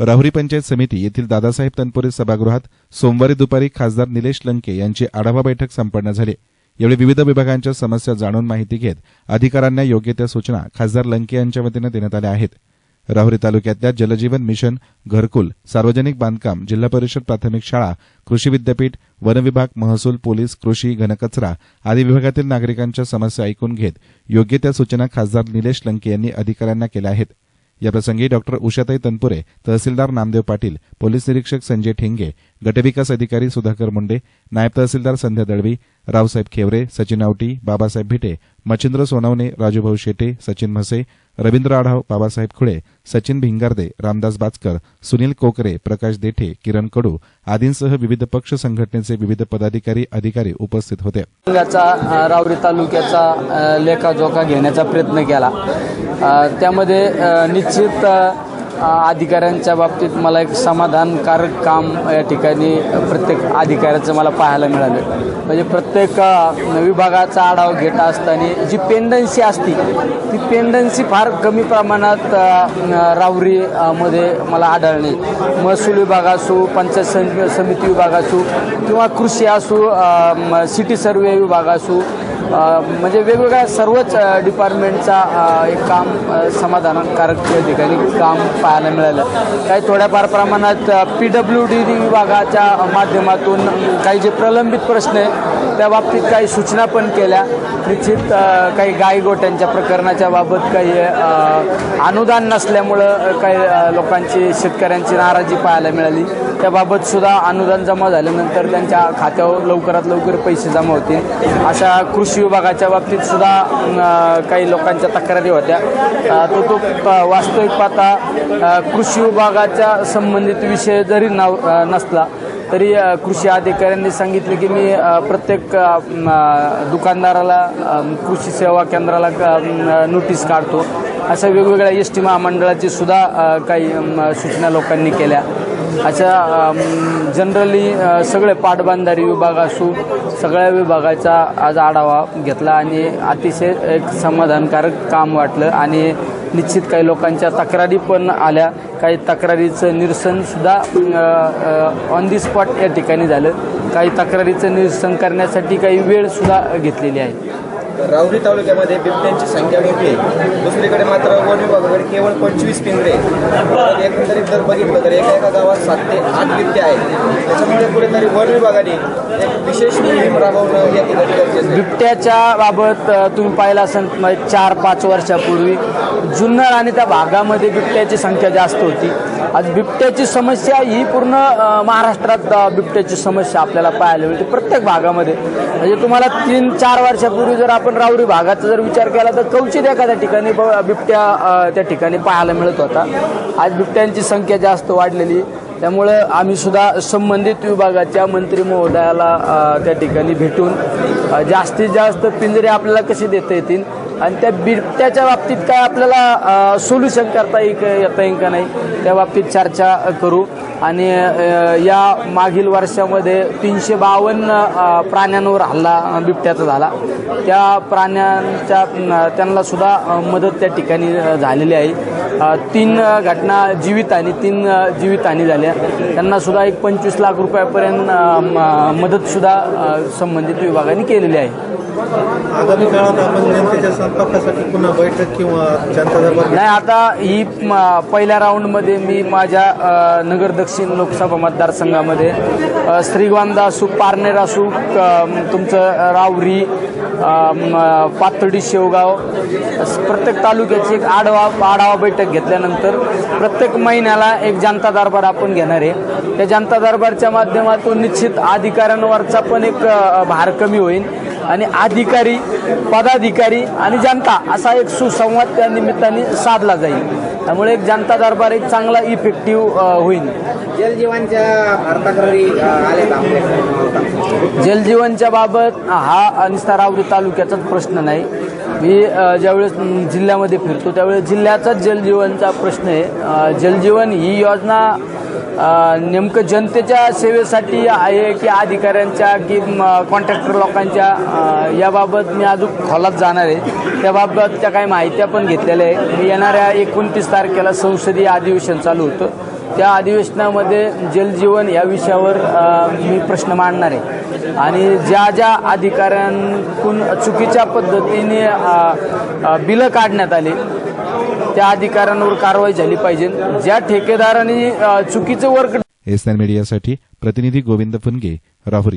राहुरी पंचायत समिती येथील दादासाहेब तनपुरे सभागृहात सोमवारी दुपारी खासदार निलेश लंके यांची आढावा बैठक संपन्न झाली. यावेळी विविध विभागांच्या समस्या जाणून माहिती घेत अधिकाऱ्यांना योग्य त्या सूचना खासदार लंके यांच्या वतीनं देण्यात आल्या आहेत. राहुरी तालुक्यातल्या जलजीवन मिशन घरकुल सार्वजनिक बांधकाम जिल्हा परिषद प्राथमिक शाळा कृषी विद्यापीठ वन विभाग महसूल पोलीस कृषी घनकचरा आदी विभागातील नागरिकांच्या समस्या ऐकून घेत योग्य त्या सूचना खासदार निलेश लंके यांनी अधिकाऱ्यांना केल्या आहेत. याप्रसंगी डॉक्टर उषाताई तनपुरे तहसीलदार नामदेव पाटील पोलीस निरीक्षक संजय ठेंगे गटविकास अधिकारी सुधाकर मुंडे नायब तहसीलदार संध्या दळवी रावसाहेब खेवरे सचिन आवटी बाबासाहेब भिटे मच्छिंद्र सोनवणे राजूभाऊ शेटे सचिन म्हसे रवींद्र आढाव बाबासाहेब खुळे सचिन भिंगारदे रामदास बाचकर सुनील कोकरे प्रकाश देठे किरण कडू आदींसह विविध पक्ष संघटनेचे विविध पदाधिकारी अधिकारी उपस्थित होते. याचा रावरी तालुक्याचा लेखाजोखा घेण्याचा प्रयत्न केला. त्यामध्ये निश्चित अधिकाऱ्यांच्या बाबतीत मला एक समाधानकारक काम या ठिकाणी प्रत्येक अधिकाऱ्याचं मला पाहायला मिळालं. म्हणजे प्रत्येक विभागाचा आढावा घेत असताना जी पेंडन्सी असती ती पेंडन्सी फार कमी प्रमाणात रावरीमध्ये रावरी मध्ये मला आढळणे महसूल विभाग असो पंचायत समिती विभाग असो किंवा कृषी असो म- सिटी सर्वे विभाग असो म्हणजे वेगवेगळ्या सर्वच डिपार्टमेंटचा एक काम समाधानकारक या ठिकाणी काम पाहायला मिळालं. काही थोड्याफार प्रमाणात पी डब्ल्यू डी विभागाच्या माध्यमातून काही जे प्रलंबित प्रश्न आहे त्या बाबतीत काही सूचना पण केल्या. निश्चित काही गायगोट्यांच्या प्रकरणाच्या बाबत काही अनुदान नसल्यामुळं काही लोकांची शेतकऱ्यांची नाराजी पाहायला मिळाली. त्याबाबत सुद्धा अनुदान जमा झाल्यानंतर त्यांच्या खात्यावर लवकरात लवकर पैसे जमा होतील. अशा कृषी विभागाच्या बाबतीत सुद्धा काही लोकांच्या तक्रारी होत्या. तो तो प- वास्तविक पाहता कृषी विभागाच्या संबंधित विषय जरी नाव नसला तरी कृषी अधिकाऱ्यांनी सांगितले की मी प्रत्येक दुकानदाराला कृषी सेवा केंद्राला नोटीस काढतो. अशा वेगवेगळ्या एस टी महामंडळाची सुद्धा काही सूचना लोकांनी केल्या. अशा जनरली सगळे पाटबंधारी विभाग असू सगळ्या विभागाचा आज आढावा घेतला आणि अतिशय एक समाधानकारक काम वाटलं आणि निश्चित काही लोकांच्या तक्रारी पण आल्या. काही तक्रारीचं निरसनसुद्धा ऑन दी स्पॉट या ठिकाणी झालं. काही तक्रारीचं निरसन करण्यासाठी काही वेळसुद्धा घेतलेली आहे. राहुरी तालुक्यामध्ये बिबट्यांची संख्या मोठी आहे. दुसरीकडे मात्र वन विभागाकडे केवळ पंचवीस केंद्रे आहेत. एकंदरीत जर बघितलं तर एका एका गावात सात ते आठ बिबटे आहेत. त्याच्यामुळे कुठेतरी वन विभागाने एक विशेष मोहीम राबवणं या ठिकाणी गरजेचं आहे. बिबट्याच्या बाबत तुम्ही पाहिलं असेल म्हणजे चार पाच वर्षापूर्वी जुन्नर आणि त्या भागामध्ये बिबट्याची संख्या जास्त होती. आज बिबट्याची समस्या ही पूर्ण महाराष्ट्रात बिबट्याची समस्या आपल्याला पाहायला मिळते प्रत्येक भागामध्ये. म्हणजे तुम्हाला तीन चार वर्षापूर्वी जर आपण राऊरी भागाचा जर विचार केला तर कवचित एखाद्या ठिकाणी बिबट्या त्या ठिकाणी पाहायला मिळत होता. आज बिबट्यांची संख्या जास्त वाढलेली. त्यामुळं आम्ही सुद्धा संबंधित विभागाच्या मंत्री महोदयाला त्या ठिकाणी भेटून जास्तीत जास्त पिंजरे आपल्याला कसे देता येतील? आणि त्या बिबट्याच्या बाबतीत काय आपल्याला सोल्युशन करता येईल येता येईल का नाही? त्या बाबतीत चर्चा करू. आणि या मागील वर्षामध्ये तीनशे बावन्न प्राण्यांवर हल्ला बिबट्याचा झाला. त्या प्राण्यांच्या त्यांना सुद्धा मदत त्या ठिकाणी झालेली आहे. तीन घटना जीवित आणि तीन अ, जीवितहानी झाल्या. त्यांना सुद्धा एक पंचवीस लाख रुपयापर्यंत म- मदतसुद्धा संबंधित विभागाने केलेली आहे. आगामी काळात आपण जनतेच्या संपर्कासाठी पुन्हा बैठक किंवा जनता दरबार नाही आता ही पहिल्या राऊंडमध्ये मी माझ्या नगर दक्षिण लोकसभा मतदारसंघामध्ये श्रीगोंदा असू पारनेर असू तुमचं रावरी अ, शेवगाव प्रत्येक तालुक्याची एक आढावा आढावा बैठक घेतल्यानंतर प्रत्येक महिन्याला एक जनता दरबार आपण घेणार आहे. त्या जनता दरबारच्या माध्यमातून निश्चित अधिकाऱ्यांवरचा पण एक भार कमी होईल. आणि अधिकारी पदाधिकारी आणि जनता असा एक सुसंवाद त्या निमित्ताने साधला जाईल. त्यामुळे एक जनता दरबार एक चांगला इफेक्टिव्ह होईल. जलजीवनच्या बाबत हा निस्ता रावरी तालुक्याचाच प्रश्न नाही. मी ज्यावेळेस जिल्ह्यामध्ये फिरतो त्यावेळेस जिल्ह्याचाच जलजीवनचा प्रश्न आहे. जलजीवन ही योजना नेमकं जनतेच्या सेवेसाठी आहे की अधिकाऱ्यांच्या की कॉन्ट्रॅक्टर लोकांच्या? याबाबत मी अजून खोलात जाणार आहे. त्याबाबतच्या काही माहित्या पण घेतलेल्या आहे मी येणाऱ्या एकोणतीस तारखेला संसदीय अधिवेशन चालू होतं. त्या अधिवेशनामध्ये जलजीवन या विषयावर मी प्रश्न मांडणार आहे. आणि ज्या ज्या अधिकाऱ्यांकडून चुकीच्या पद्धतीने बिलं काढण्यात आली त्या अधिकाऱ्यांवर कारवाई झाली पाहिजे. ज्या ठेकेदारांनी चुकीचं वर्क एस मीडियासाठी प्रतिनिधी गोविंद फुनगे राहुरी.